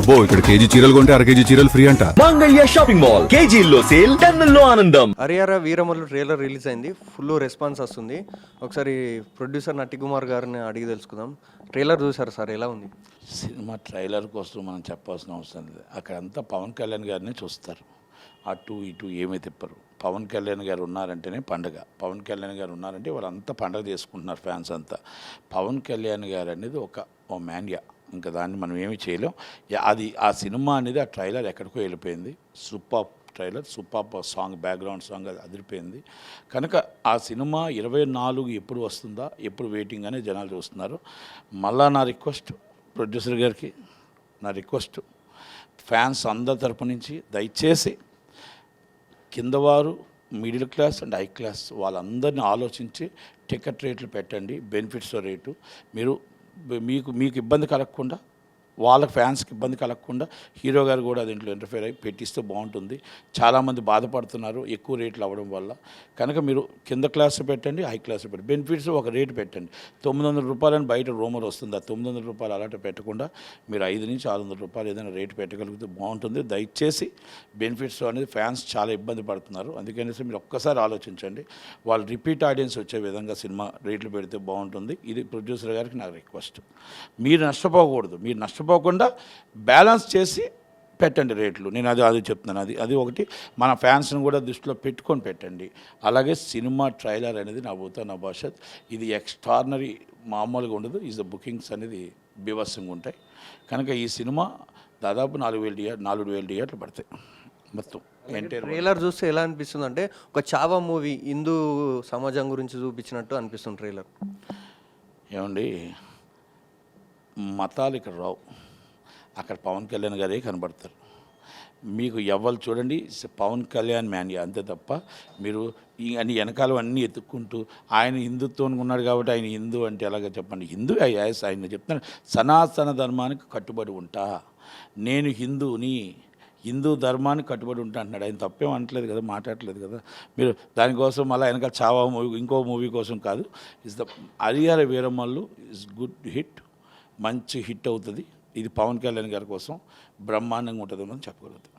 అబ్బో ఇక్కడ కేజీ చీరలు కొంటే అర కేజీ చీరలు ఫ్రీ అంట. Mangalya shopping mall. కేజీల్లో సేల్ టన్నుల్లో ఆనందం. హరిహర వీరమల్లు ట్రైలర్ రిలీజ్ అయింది. ఫుల్ రెస్పాన్స్ వస్తుంది. ఒకసారి ప్రొడ్యూసర్ నట్టి కుమార్ గారిని అడిగి తెలుసుకుందాం. ట్రైలర్ చూసారు సార్? ఎలా ఉంది? సినిమా ట్రైలర్ కోసం మనం చెప్పాల్సిన అవసరం లేదు. అక్కడంతా పవన్ కళ్యాణ్ గారిని చూస్తారు. అటు ఇటు ఏమీ తిప్పరు. పవన్ కళ్యాణ్ గారు ఉన్నారంటేనే పండగ. పవన్ కళ్యాణ్ గారు ఉన్నారంటే వాళ్ళంతా పండగ చేసుకుంటున్నారు ఫ్యాన్స్ అంతా. పవన్ కళ్యాణ్ గారు అనేది ఒక ఓ మ్యాన్యా ఇంకా దాన్ని మనం ఏమి చేయలేం. అది ఆ సినిమా అనేది ఆ ట్రైలర్ ఎక్కడికో వెళ్ళిపోయింది. Super trailer super song background song అది అదిరిపోయింది. కనుక ఆ సినిమా ఇరవై నాలుగు ఎప్పుడు వస్తుందా ఎప్పుడు వెయిటింగ్ అనే జనాలు చూస్తున్నారు. మళ్ళా నా రిక్వెస్ట్ ప్రొడ్యూసర్ గారికి నా రిక్వెస్ట్ ఫ్యాన్స్ అందరి తరపు నుంచి దయచేసి కిందవారు middle class and high class వాళ్ళందరినీ ఆలోచించి టికెట్ రేట్లు పెట్టండి బెనిఫిట్స్ రేటు. మీరు మీకు మీకు ఇబ్బంది కలగకుండా వాళ్ళ ఫ్యాన్స్కి ఇబ్బంది కలగకుండా హీరో గారు కూడా దీంట్లో ఇంటర్ఫేర్ అయ్యి పెట్టిస్తే బాగుంటుంది. చాలామంది బాధపడుతున్నారు ఎక్కువ రేట్లు అవ్వడం వల్ల. కనుక మీరు కింద క్లాస్ పెట్టండి హై క్లాస్ పెట్టండి. బెనిఫిట్స్ ఒక రేటు పెట్టండి. తొమ్మిది వందల రూపాయలని బయట రూమర్ వస్తుంది. ఆ తొమ్మిది వందల రూపాయలు అలాంటి పెట్టకుండా మీరు ఐదు నుంచి ఆరు వందల రూపాయలు ఏదైనా రేటు పెట్టగలిగితే బాగుంటుంది. దయచేసి బెనిఫిట్స్ అనేది ఫ్యాన్స్ చాలా ఇబ్బంది పడుతున్నారు. అందుకనేసి మీరు ఒక్కసారి ఆలోచించండి. వాళ్ళు రిపీట్ ఆడియన్స్ వచ్చే విధంగా సినిమా రేట్లు పెడితే బాగుంటుంది. ఇది ప్రొడ్యూసర్ గారికి నా రిక్వెస్ట్. మీరు నష్టపోకూడదు. మీరు నష్టపో నష్టపోకుండా బ్యాలెన్స్ చేసి పెట్టండి రేట్లు. నేను అది అది చెప్తున్నాను. అది అది ఒకటి. మన ఫ్యాన్స్ని కూడా దృష్టిలో పెట్టుకొని పెట్టండి. అలాగే సినిమా ట్రైలర్ అనేది నా భూత నా భవిష్యత్. ఇది ఎక్స్ట్రాడినరీ మామూలుగా ఉండదు. ఈజ్ ద బుకింగ్స్ అనేది బీభత్సంగా ఉంటాయి. కనుక ఈ సినిమా దాదాపు నాలుగు వేల థియేటర్ నాలుగు వేల థియేటర్లు పడతాయి. మొత్తం. ట్రైలర్ చూస్తే ఎలా అనిపిస్తుంది అంటే ఒక చావా మూవీ హిందూ సమాజం గురించి చూపించినట్టు అనిపిస్తుంది ట్రైలర్. ఏమండి? మతాలు ఇక్కడ రావు. అక్కడ పవన్ కళ్యాణ్ గారే కనబడతారు. మీకు ఎవరు చూడండి పవన్ కళ్యాణ్ మ్యాన్ అంతే తప్ప మీరు అన్ని వెనకాల అన్నీ ఎత్తుక్కుంటూ ఆయన హిందుత్వం ఉన్నాడు కాబట్టి ఆయన హిందూ అంటే ఎలాగ చెప్పండి. హిందూ యాస్ ఆయన చెప్తాను సనాతన ధర్మానికి కట్టుబడి ఉంటా. నేను హిందూని హిందూ ధర్మానికి కట్టుబడి ఉంటా అంటున్నాడు. ఆయన తప్పేం అనట్లేదు కదా మాట్లాడట్లేదు కదా. మీరు దానికోసం మళ్ళీ వెనకాల చావా మూవీ ఇంకో మూవీ కోసం కాదు. Is the Harihara Veeramallu is good hit. మంచి హిట్ అవుతుంది. ఇది పవన్ కళ్యాణ్ గారి కోసం బ్రహ్మాండంగా ఉంటుందని చెప్పగలుగుతాం.